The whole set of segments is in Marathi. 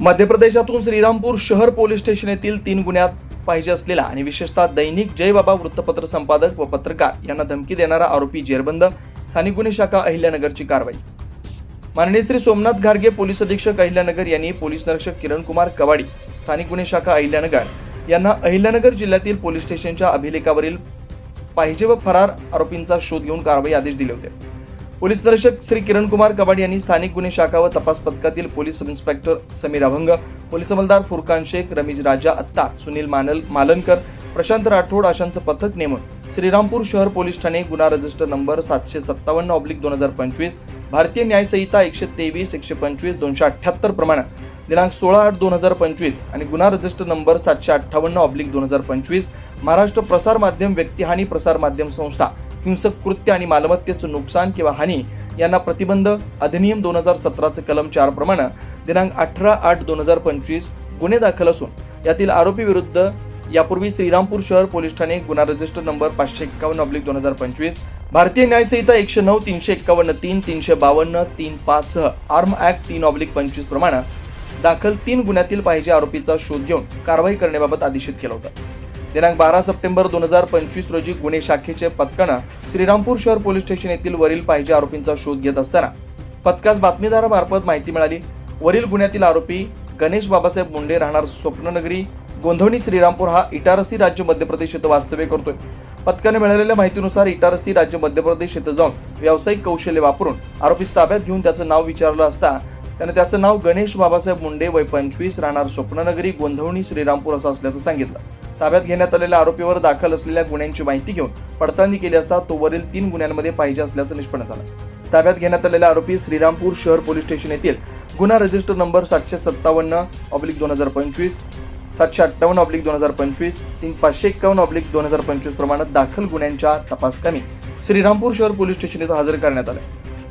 मध्य प्रदेशातून श्रीरामपूर शहर पोलीस स्टेशन येथील तीन गुन्ह्यात पाहिजे असलेला आणि विशेषतः दैनिक जयबाबा वृत्तपत्र संपादक व पत्रकार यांना धमकी देणारा आरोपी जेरबंद स्थानिक गुन्हे शाखा अहिल्यानगरची कारवाई. माननीय श्री सोमनाथ घारगे पोलीस अधीक्षक अहिल्यानगर यांनी पोलीस निरीक्षक किरण कुमार कवाडी स्थानिक गुन्हे शाखा अहिल्यानगर यांना अहिल्यानगर जिल्ह्यातील पोलीस स्टेशनच्या अभिलेखावरील पाहिजे व फरार आरोपींचा शोध घेऊन कारवाई आदेश दिले होते. पोलीस निरीक्षक श्री किरण कुमार कबाड यांनी स्थानिक गुन्हे शाखा व तपास पथकातील police sub inspector Sameer Abhang police अंमलदार Furqan Shaikh Rameez Raja Atta Sunil मानल मालनकर प्रशांत राठोड अशांचं पथक नेमून श्रीरामपूर शहर पोलीस ठाणे गुन्हा रजिस्टर नंबर सातशे सत्तावन्न ऑब्लिक दोन हजार पंचवीस भारतीय न्यायसंहिता एकशे तेवीस एकशे पंचवीस दोनशे अठ्ठ्याहत्तर प्रमाणे दिनांक सोळा आठ दोन हजार पंचवीस आणि गुन्हा रजिस्टर नंबर सातशे अठ्ठावन्न ऑब्लिक दोन हजार पंचवीस महाराष्ट्र प्रसार माध्यम व्यक्तिहानी प्रसार माध्यम संस्था हिंसक कृत्य आणि मालमत्तेचं नुकसान किंवा हानी यांना प्रतिबंध अधिनियम दोन हजार सतराचं कलम चार प्रमाणे दिनांक अठरा आठ दोन हजार पंचवीस गुन्हे दाखल असून यातील आरोपी विरुद्ध यापूर्वी श्रीरामपूर शहर पोलीस ठाणे गुन्हा रजिस्टर नंबर पाचशे एक्कावन्न ऑब्लिक दोन हजार पंचवीस भारतीय न्यायसंहिता एकशे नऊ तीनशे एक्कावन्न तीन तीनशे बावन्न तीन पाच सह आर्म ऍक्ट तीन ऑब्लिक पंचवीस प्रमाणे दाखल तीन गुन्ह्यातील पाहिजे आरोपीचा शोध घेऊन कारवाई करण्याबाबत आदेशित केलं होतं. दिनांक बारा सप्टेंबर दोन हजार पंचवीस रोजी गुन्हे शाखेचे पथकानं श्रीरामपूर शहर पोलीस स्टेशन येथील वरील पाहिजे आरोपींचा शोध घेत असताना पथकास बातमीदारामार्फत माहिती मिळाली. वरील गुन्ह्यातील आरोपी गणेश बाबासाहेब मुंडे राहणार स्वप्ननगरी. गोंधवणी श्रीरामपूर हा इटारसी राज्य मध्य प्रदेश येथे वास्तव्य करतोय. पथकाने मिळालेल्या माहितीनुसार इटारसी राज्य मध्य प्रदेश इथं जाऊन व्यावसायिक कौशल्य वापरून आरोपीस ताब्यात घेऊन त्याचं नाव विचारलं असता त्याने त्याचं नाव गणेश बाबासाहेब मुंडे वय पंचवीस राहणार स्वप्ननगरी गोंधवणी श्रीरामपूर असं असल्याचं सांगितलं. ताब्यात घेण्यात आलेल्या आरोपीवर दाखल असलेल्या गुन्ह्यांची माहिती घेऊन पडताळणी केली असता तो वरील तीन गुन्ह्यांमध्ये पाहिजे असल्याचं निष्पन्न झालं. ताब्यात घेण्यात आलेला आरोपी श्रीरामपूर शहर पोलीस स्टेशन येथील गुन्हा रजिस्टर नंबर सातशे सत्तावन्न ऑब्लिक दोन हजार पंचवीस सातशे अठ्ठावन्न ऑब्लिक दोन हजार पंचवीस तीन पाचशे एक्कावन्न ऑब्लिक दोन हजार पंचवीस प्रमाणात दाखल गुन्ह्यांच्या तपासकामी श्रीरामपूर शहर पोलीस स्टेशन इथं हजर करण्यात आले.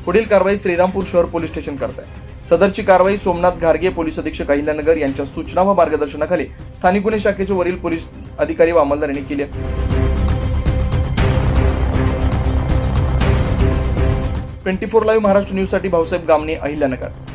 पुढील कारवाई श्रीरामपूर शहर पोलीस स्टेशन करत. आहे सदरची कारवाई सोमनाथ घारगे पोलीस अधीक्षक अहिल्यानगर यांच्या सूचना व मार्गदर्शनाखाली स्थानिक गुन्हे शाखेचे वरील पोलीस अधिकारी व अंमलदार यांनी केली ट्वेंटी फोर लाईव्ह महाराष्ट्र न्यूजसाठी भाऊसाहेब गामणे अहिल्यानगर